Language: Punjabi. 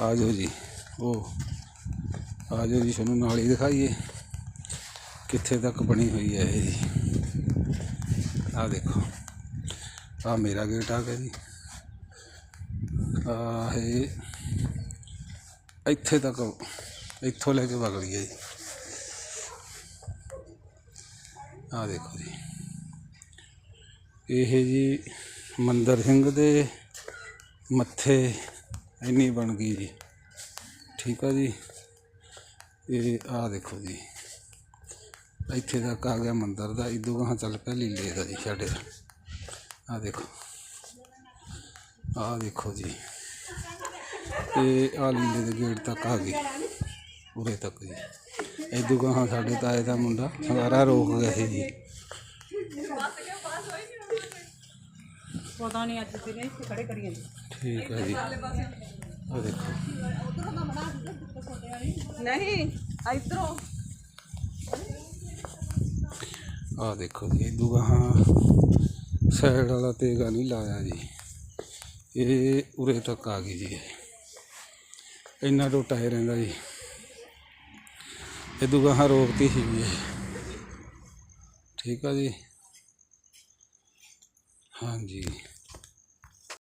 ਆ ਜਾਓ ਜੀ। ਉਹ ਆ ਜਾਓ ਜੀ, ਤੁਹਾਨੂੰ ਨਾਲ ਹੀ ਦਿਖਾਈਏ ਕਿੱਥੇ ਤੱਕ ਬਣੀ ਹੋਈ ਹੈ ਇਹ ਜੀ। ਆ ਦੇਖੋ, ਆ ਮੇਰਾ ਗੇਟ ਆ ਗਿਆ ਜੀ। ਆ ਇਹ ਇੱਥੇ ਤੱਕ, ਇੱਥੋਂ ਲੈ ਕੇ ਵਗ ਹੈ ਜੀ। ਆ ਦੇਖੋ ਜੀ। ਇਹ ਜੀ ਮੰਦਰ ਸਿੰਘ ਦੇ ਮੱਥੇ ਇੰਨੀ ਬਣ ਗਈ ਜੀ। ਠੀਕ ਆ ਜੀ। ਇਹ ਆ ਦੇਖੋ ਜੀ। ਇੱਥੇ ਤੱਕ ਆ ਗਿਆ ਮੰਦਰ ਦਾ। ਇਦੋਂ ਗਾਹਾਂ ਚੱਲ ਪਿਆ ਲੀਲੇ ਦਾ ਜੀ ਸਾਡੇ ਦਾ। ਆ ਦੇਖੋ। ਆ ਦੇਖੋ ਜੀ। ਇਹ ਆ ਲੀਲੇ ਦੇ ਗੇਟ ਤੱਕ ਆ ਗਈ। ਉਰੇ ਤੱਕ ਜੀ। ਇਦੋਂ ਗਾਂ ਸਾਡੇ ਤਾਏ ਦਾ ਮੁੰਡਾ। ਸੰਗਾਰਾ ਰੋਕ ਗਿਆ ਸੀ ਜੀ। ਪਤਾ ਨਹੀਂ ਅੱਜ ਦਿਨੇ ਇੱਥੇ ਖੜੇ ਕਰੀਏ। ਠੀਕ ਹੈ ਜੀ। ਆ ਦੇਖੋ। ਨਹੀਂ ਇਧਰੋਂ। ਆ ਦੇਖੋ ਜੀ ਇਦੋਂ ਗਾਹਾਂ ਸਾਈਡ ਵਾਲਾ ਤੇਗਾ ਨਹੀਂ ਲਾਇਆ ਜੀ। ਇਹ ਉਰੇ ਤੱਕ ਆ ਗਈ ਜੀ। ਇਹ। ਇੰਨਾ ਟੋਟਾ ਹੀ ਰਹਿੰਦਾ ਜੀ। ਇਦੋਂ ਗਾਹਾਂ ਰੋਕਤੀ ਸੀ ਜੀ। ਇਹ ਠੀਕ ਆ ਜੀ। ਹਾਂਜੀ।